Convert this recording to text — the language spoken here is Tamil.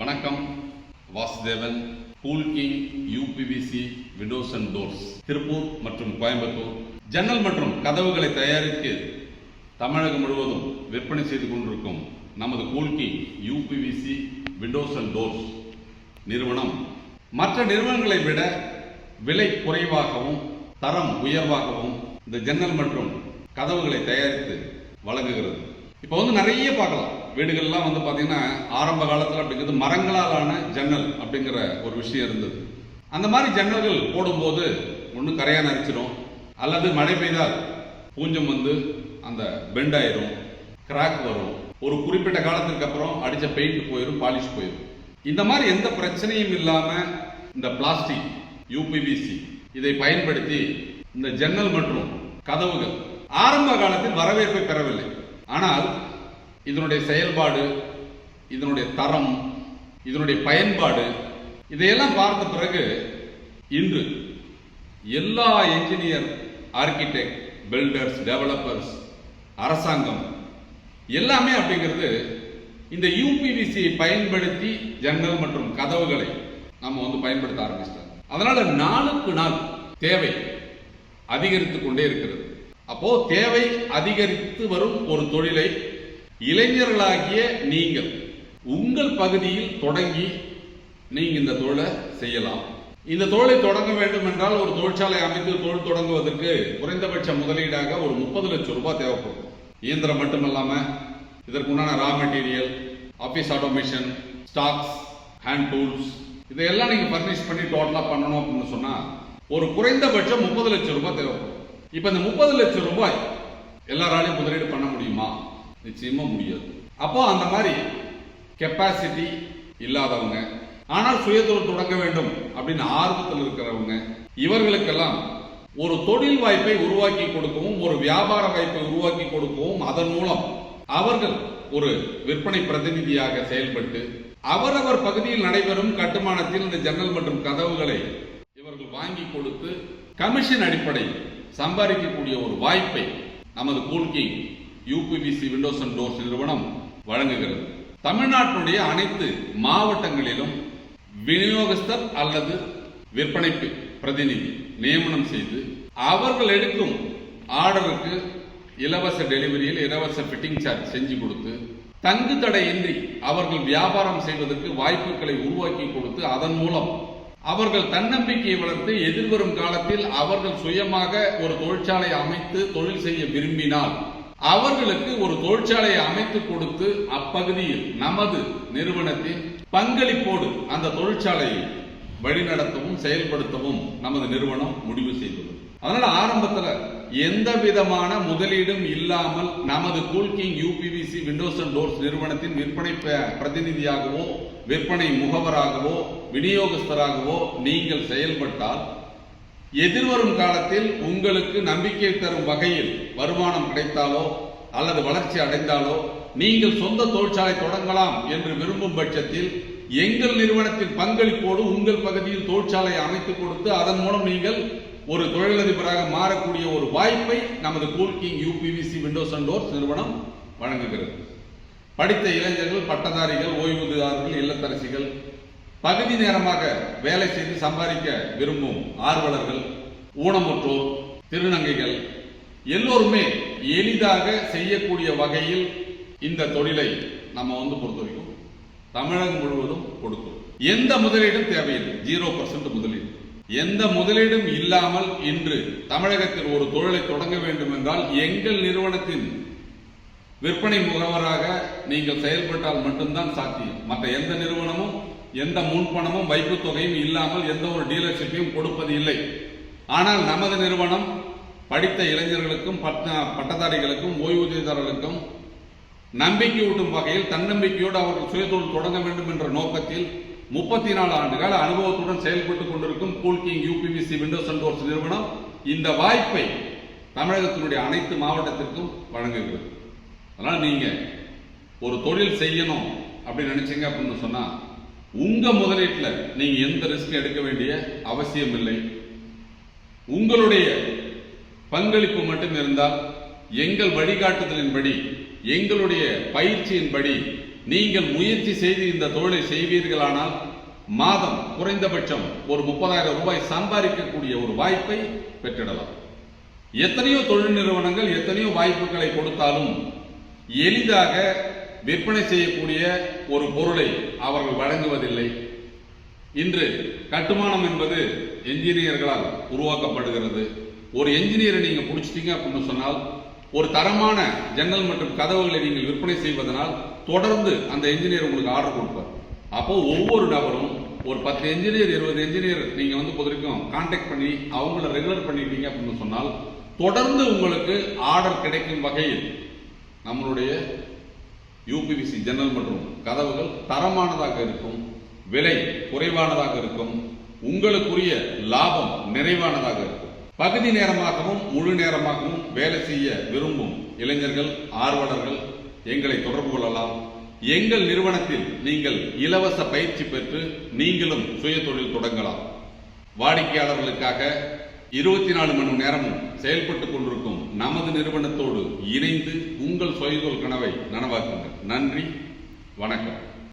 வணக்கம். Vasudevan Cool King UPVC windows and doors Tiruppur மற்றும் கோயம்புத்தூர். ஜன்னல் மற்றும் கதவுகளை தயாரித்து தமிழகம் முழுவதும் விற்பனை செய்து கொண்டிருக்கும் நமது Cool King UPVC windows and doors நிறுவனம். மற்ற நிறுவனங்களை விட விலை குறைவாகவும் தரம் உயர்வாகவும் இந்த ஜன்னல் மற்றும் கதவுகளை தயாரித்து வழங்குகிறது. இப்போ வந்து நிறைய பார்க்கலாம். வீடுகள்லாம் வந்து பார்த்தீங்கன்னா ஆரம்ப காலத்தில் அப்படிங்கிறது மரங்களாலான ஜன்னல் அப்படிங்கிற ஒரு விஷயம் இருந்தது. அந்த மாதிரி ஜன்னல்கள் போடும்போது ஒன்று கரையாக அரிச்சிடும் அல்லது மழை பெய்தால் பூஞ்சம் வந்து அந்த பெண்ட் ஆயிரும். கிராக் வரும். ஒரு குறிப்பிட்ட காலத்திற்கு அப்புறம் அடித்த பெயிண்ட் போயிடும் பாலிஷ் போயிடும் இந்த மாதிரி எந்த பிரச்சனையும் இல்லாமல் இந்த பிளாஸ்டிக் யூபிபிசி இதை பயன்படுத்தி இந்த ஜன்னல் மற்றும் கதவுகள் ஆரம்ப காலத்தில் வரவேற்பை பெறவில்லை. ஆனால் இதனுடைய செயல்பாடு இதனுடைய தரம் இதனுடைய பயன்பாடு இதையெல்லாம் பார்த்த பிறகு இன்று எல்லா என்ஜினியர் ஆர்கிடெக்ட் பில்டர்ஸ் டெவலப்பர்ஸ் அரசாங்கம் எல்லாமே அப்படிங்கிறது இந்த யூபிவிசியை பயன்படுத்தி ஜன்னல் மற்றும் கதவுகளை நம்ம வந்து பயன்படுத்த ஆரம்பிச்சிட்டாங்க. அதனால நாளுக்கு நாள் தேவை அதிகரித்து கொண்டே இருக்கிறது. அப்போ தேவை அதிகரித்து வரும் ஒரு தொழிலை இளைஞர்களாகிய நீங்கள் உங்கள் பகுதியில் தொடங்கி நீங்க இந்த தொழிலை செய்யலாம். இந்த தொழிலை தொடங்க வேண்டும் என்றால் ஒரு தொழிற்சாலை அமைத்து தொழில் தொடங்குவதற்கு குறைந்தபட்ச முதலீடாக ஒரு முப்பது லட்சம் ரூபாய் தேவைப்படும். இயந்திரம் மட்டுமல்லாம இதற்குண்டான raw material office automation stocks hand tools இதையெல்லாம் நீங்க பர்னிஷ் பண்ணி டோட்டலா பண்ணணும் அப்படின்னு சொன்னா ஒரு குறைந்தபட்சம் முப்பது லட்சம் ரூபாய் தேவைப்படும். இப்ப இந்த முப்பது லட்சம் ரூபாய் எல்லாராலையும் முதலீடு பண்ண முடியுமா? நிச்சயமா முடியாது. அப்போ அந்த மாதிரி கெப்பாசிட்டி இல்லாதவங்க ஆனால் சுயதொழில் தொடங்க வேண்டும் அப்படின்னு ஆர்வத்தில் இருக்கிறவங்க இவர்களுக்கெல்லாம் ஒரு தொழில் வாய்ப்பை உருவாக்கி கொடுக்கவும் ஒரு வியாபார வாய்ப்பை உருவாக்கி கொடுக்கவும் அதன் மூலம் அவர்கள் ஒரு விற்பனை பிரதிநிதியாக செயல்பட்டு அவரவர் பகுதியில் நடைபெறும் கட்டுமானத்தில் இந்த ஜன்னல் மற்றும் கதவுகளை இவர்கள் வாங்கி கொடுத்து கமிஷன் அடிப்படையில் சம்பாதிக்கக்கூடிய ஒரு வாய்ப்பை நமது Cool King UPVC windows and doors நிறுவனம் வழங்குகிறது. தமிழ்நாட்டினுடைய அனைத்து மாவட்டங்களிலும் விநியோகஸ்தர் அல்லது விற்பனை பிரதிநிதி நியமனம் செய்து அவர்கள் எடுக்கும் ஆர்டருக்கு இலவச டெலிவரியில் இலவச ஃபிட்டிங் சார்ஜ் செஞ்சு கொடுத்து தங்கு தடையின்றி அவர்கள் வியாபாரம் செய்வதற்கு வாய்ப்புகளை உருவாக்கி கொடுத்து அதன் மூலம் அவர்கள் தன்னம்பிக்கையை வளர்த்து எதிர்வரும் காலத்தில் அவர்கள் சுயமாக ஒரு தொழிற்சாலை அமைத்து தொழில் செய்ய விரும்பினால் அவர்களுக்கு ஒரு தொழிற்சாலையை அமைத்து கொடுத்து அப்பகுதியில் நமது நிறுவனத்தின் பங்களிப்போடு அந்த தொழிற்சாலையை வழிநடத்தவும் செயல்படுத்தவும் நமது நிறுவனம் முடிவு செய்துள்ளது. அதனால ஆரம்பத்துல எந்த விதமான முதலீடும் இல்லாமல் நமது Cool King UPVC windows and doors நிறுவனத்தின் விற்பனை ப- பிரதிநிதியாகவோ விற்பனை முகவராகவோ விநியோகஸ்தராகவோ நீங்கள் செயல்பட்டால் எதிர்வரும் காலத்தில் உங்களுக்கு நம்பிக்கை தரும் வகையில் வருமானம் கிடைத்தாலோ அல்லது வளர்ச்சி அடைந்தாலோ நீங்கள் சொந்த தொழிற்சாலை தொடங்கலாம் என்று விரும்பும் பட்சத்தில் எங்கள் நிறுவனத்தின் பங்களிப்போடு உங்கள் பகுதியில் தொழிற்சாலை அமைத்துக் கொடுத்து அதன் மூலம் நீங்கள் ஒரு தொழிலதிபராக மாறக்கூடிய ஒரு வாய்ப்பை நமது Cool King UPVC windows and doors நிறுவனம் வழங்குகிறது. படித்த இளைஞர்கள் பட்டதாரிகள் ஓய்வூதியதாரர்கள் இல்லத்தரசிகள் பகுதி நேரமாக வேலை செய்து சம்பாதிக்க விரும்பும் ஆர்வலர்கள் ஊனமுற்றோர் திருநங்கைகள் எல்லோருமே எளிதாக செய்யக்கூடிய வகையில் இந்த தொழிலை நம்ம வந்து பொறுத்த வரைக்கும் தமிழகம் முழுவதும் கொடுக்கும் எந்த முதலீடும் தேவையில்லை. ஜீரோ பர்சன்ட் முதலீடு. எந்த முதலீடும் இல்லாமல் இன்று தமிழகத்தில் ஒரு தொழிலை தொடங்க வேண்டும் என்றால் எங்கள் நிறுவனத்தின் விற்பனை முகவராக நீங்கள் செயல்பட்டால் மட்டும்தான் சாத்தியம். மற்ற எந்த நிறுவனமும் எந்த முன்பணமும் வைப்பு தொகையும் இல்லாமல் எந்த ஒரு டீலர்ஷிப்பையும் கொடுப்பது இல்லை. ஆனால் நமது நிறுவனம் படித்த இளைஞர்களுக்கும் பட்ட- பட்டதாரிகளுக்கும் ஓய்வூதியதாரர்களுக்கும் நம்பிக்கையூட்டும் வகையில் தன்னம்பிக்கையோடு அவர்கள் சுயதொழில் தொடங்க வேண்டும் என்ற நோக்கத்தில் முப்பத்தி நாலு ஆண்டுகால அனுபவத்துடன் செயல்பட்டுக் கொண்டிருக்கும் Cool King UPVC windows and doors நிறுவனம் இந்த வாய்ப்பை தமிழகத்தினுடைய அனைத்து மாவட்டத்திற்கும் வழங்குகிறது. அதனால் நீங்கள் ஒரு தொழில் செய்யணும் அப்படின்னு நினைச்சீங்க அப்படின்னு சொன்னால் உங்க முதலீட்டில் நீங்க எந்த ரிஸ்க் எடுக்க வேண்டிய அவசியம் இல்லை. உங்களுடைய பங்களிப்பு மட்டும் இருந்தால் எங்கள் வழிகாட்டுதலின்படி எங்களுடைய பயிற்சியின்படி நீங்கள் முயற்சி செய்து இந்த தொழிலை செய்வீர்களானால் மாதம் குறைந்தபட்சம் ஒரு முப்பதாயிரம் ரூபாய் சம்பாதிக்கக்கூடிய ஒரு வாய்ப்பை பெற்றிடலாம். எத்தனையோ தொழில் நிறுவனங்கள் எத்தனையோ வாய்ப்புகளை கொடுத்தாலும் எளிதாக விற்பனை செய்யக்கூடிய ஒரு பொருளை அவர்கள் வழங்குவதில்லை. இன்று கட்டுமானம் என்பது என்ஜினியர்களால் உருவாக்கப்படுகிறது. ஒரு என்ஜினியரை நீங்கள் பிடிச்சிட்டீங்க அப்படின்னு சொன்னால் ஒரு தரமான ஜன்னல் மற்றும் கதவுகளை நீங்கள் விற்பனை செய்வதனால் தொடர்ந்து அந்த என்ஜினியர் உங்களுக்கு ஆர்டர் கொடுப்பார். அப்போ ஒவ்வொரு நபரும் ஒரு பத்து என்ஜினியர் இருபது என்ஜினியர் நீங்கள் வந்து பொதுவரைக்கும் கான்டாக்ட் பண்ணி அவங்கள ரெகுலர் பண்ணிட்டீங்க அப்படின்னு சொன்னால் தொடர்ந்து உங்களுக்கு ஆர்டர் கிடைக்கும் வகையில் நம்மளுடைய யூபிவிசி ஜன்னல் மற்றும் கதவுகள் தரமானதாக இருக்கும் விலை குறைவானதாக இருக்கும் உங்களுக்குரிய லாபம் நிறைவானதாக இருக்கும். பகுதி நேரமாகவும் முழு நேரமாகவும் வேலை செய்ய விரும்பும் இளைஞர்கள் ஆர்வலர்கள் எங்களை தொடர்பு கொள்ளலாம். எங்கள் நிறுவனத்தில் நீங்கள் இலவச பயிற்சி பெற்று நீங்களும் சுய தொழில் தொடங்கலாம். வாடிக்கையாளர்களுக்காக இருபத்தி நாலு மணி நேரமும் செயல்பட்டுக் கொண்டிருக்கும் நமது நிறுவனத்தோடு இணைந்து உங்கள் சுயதொழில் கனவை நனவாக்குங்கள். நன்றி. வணக்கம்.